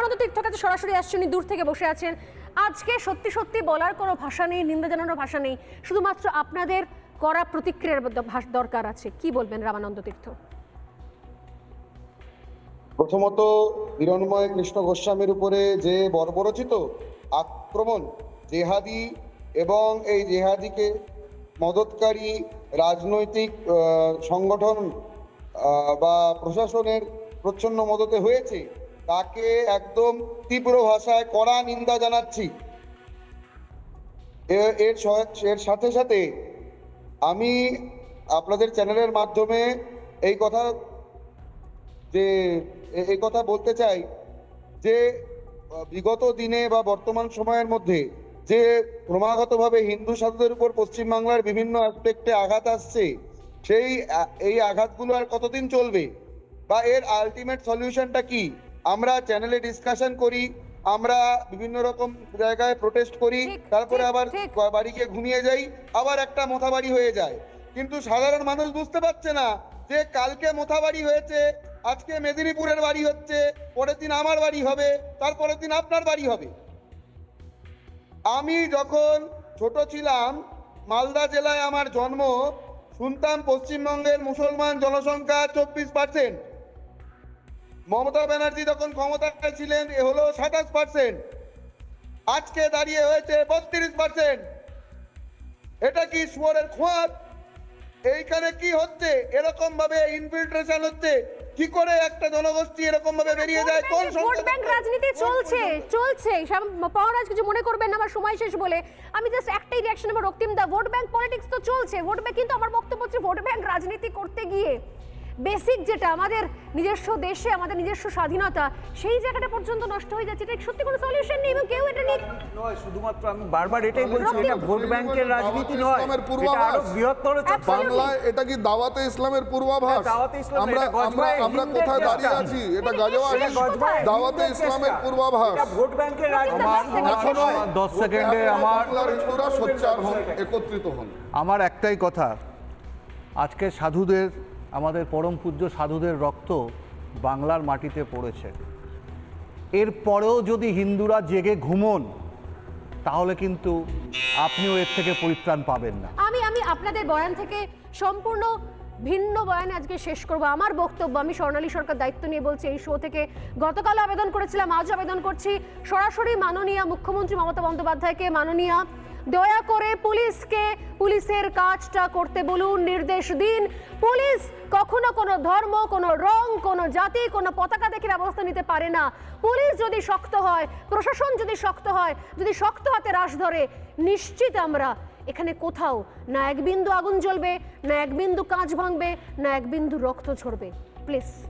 রামানন্দ তীর্থর কাছে সরাসরি আসছেন দূর থেকে বসে আছেন। আজকে সত্যি সত্যি বলার কোনো ভাষা নেই, নিন্দা জানানোর ভাষা নেই। শুধুমাত্র আপনাদের করা প্রতিক্রিয়ার দরকার আছে। কি বলবেন রামানন্দ তীর্থ? প্রথমত হিরণময় কৃষ্ণ গোস্বামীর উপরে যে বর্বরচিত আক্রমণ, জেহাদি এবং এই জেহাদিকে মদতকারী রাজনৈতিক সংগঠন বা প্রশাসনের প্রচ্ছন্ন মদতে হয়েছে তাকে একদম তীব্র ভাষায় কড়া নিন্দা জানাচ্ছি। এর এর সাথে সাথে আমি আপনাদের চ্যানেলের মাধ্যমে এই কথা যে এই কথা বলতে চাই যে, বিগত দিনে বা বর্তমান সময়ের মধ্যে যে ক্রমাগতভাবে হিন্দু সাধুদের উপর পশ্চিমবাংলার বিভিন্ন অ্যাসপেক্টে আঘাত আসছে, সেই এই আঘাতগুলো আর কতদিন চলবে? বা এর আলটিমেট সলিউশনটা কি? আমরা চ্যানেলে ডিসকাশন করি আমরা বিভিন্ন রকম জায়গায় প্রোটেস্ট করি তারপরে আবার ঠিক। বাড়ি গিয়ে ঘুমিয়ে যাই আবার একটা মোথাবাড়ি হয়ে যায়। কিন্তু সাধারণ মানুষ বুঝতে পারছে না যে কালকে মোথাবাড়ি হয়েছে আজকে মেদিনীপুরের বাড়ি হচ্ছে পরের দিন আমার বাড়ি হবে তারপরের দিন আপনার বাড়ি হবে। আমি যখন ছোট ছিলাম মালদা জেলায় আমার জন্ম শুনতাম পশ্চিমবঙ্গের মুসলমান জনসংখ্যা চব্বিশ পার্সেন্ট মমতা ব্যানার্জি যখন ক্ষমতায় ছিলেন এ হলো সাতাশ পার্সেন্ট আজকে দাঁড়িয়ে হয়েছে বত্রিশ পার্সেন্ট এটা কি শুয়োরের খোঁয়াত এইখানে কি হচ্ছে? এরকম ভাবে ইনফিল্ট্রেশন হচ্ছে। কি করে একটা জনগোষ্ঠী এরকম ভাবে বেরিয়ে যায়? কোন ভোট ব্যাংক রাজনীতি চলছে চলছে। পাওয়ারাজ কিছু মনে করবেন না আমার সময় শেষ বলে। আমি জাস্ট একটাই রিয়াকশন আমার রক্তিম দা। ভোট ব্যাংক পলিটিক্স তো চলছে। ভোট ব্যাংক কিন্তু আমার বক্তব্য হচ্ছে ভোট ব্যাংক রাজনীতি করতে গিয়ে। বেসিক যেটা আমাদের নিজস্ব দেশে আমাদের নিজস্ব স্বাধীনতা সেই জায়গাটা পর্যন্ত নষ্ট হয়ে যাচ্ছে। এটা সত্যি কোনো সলিউশন নেই এবং কেউ এটা নিয়ে নয় শুধুমাত্র আমি বারবার এটাই বলছি এটা ভোট ব্যাংকের রাজনীতি নয় ইসলামের এটা পূর্বাভাস। আরও বৃহত্তর। Absolutely. এটা কি দাওয়াতে ইসলামের পূর্বাভাস? দাওয়াতে ইসলাম, আমরা আমরা আমরা কোথায় দাঁড়িয়ে আছি? এটা এটা গাজোয়া এটা গজবায়ে দাওয়াতে ইসলামের পূর্বাভাস। এটা ভোট ব্যাংকের রাজনীতি আমার- এখনও দশ সেকেন্ডে আমার হিন্দুরা সোচ্চার হন একত্রিত হন। আমার একটাই কথা আজকে সাধুদের আমাদের পরম পূজ্য সাধুদের রক্ত বাংলার মাটিতে পড়েছে। এরপরেও যদি হিন্দুরা জেগে ঘুমন, তাহলে কিন্তু আপনিও এর থেকে পরিত্রাণ পাবেন না। আমি আমি আপনাদের বয়ান থেকে সম্পূর্ণ ভিন্ন বয়ানে আজকে শেষ করব। আমার বক্তব্য, আমি স্বর্ণালী সরকার দায়িত্ব নিয়ে বলছি, এই শো থেকে গতকাল আবেদন করেছিলাম আজ আবেদন করছি। সরাসরি মাননীয় মুখ্যমন্ত্রী মমতা বন্দ্যোপাধ্যায়কে, মাননীয় দয়া করে পুলিশকে, পুলিশের কাজটা করতে বলুন, নির্দেশ দিন। পুলিশ কখনো কোনো ধর্ম, কোনো রং, কোনো জাতি, কোনো পতাকা দেখে ব্যবস্থা নিতে পারে না। পুলিশ যদি শক্ত হয়, প্রশাসন যদি শক্ত হয়, যদি শক্ত হাতে রাশ ধরে, নিশ্চিত আমরা এখানে কোথাও না এক বিন্দু আগুন জ্বলবে, না এক বিন্দু কাঁচ ভাঙবে, না এক বিন্দু রক্ত ঝরবে। প্লিজ।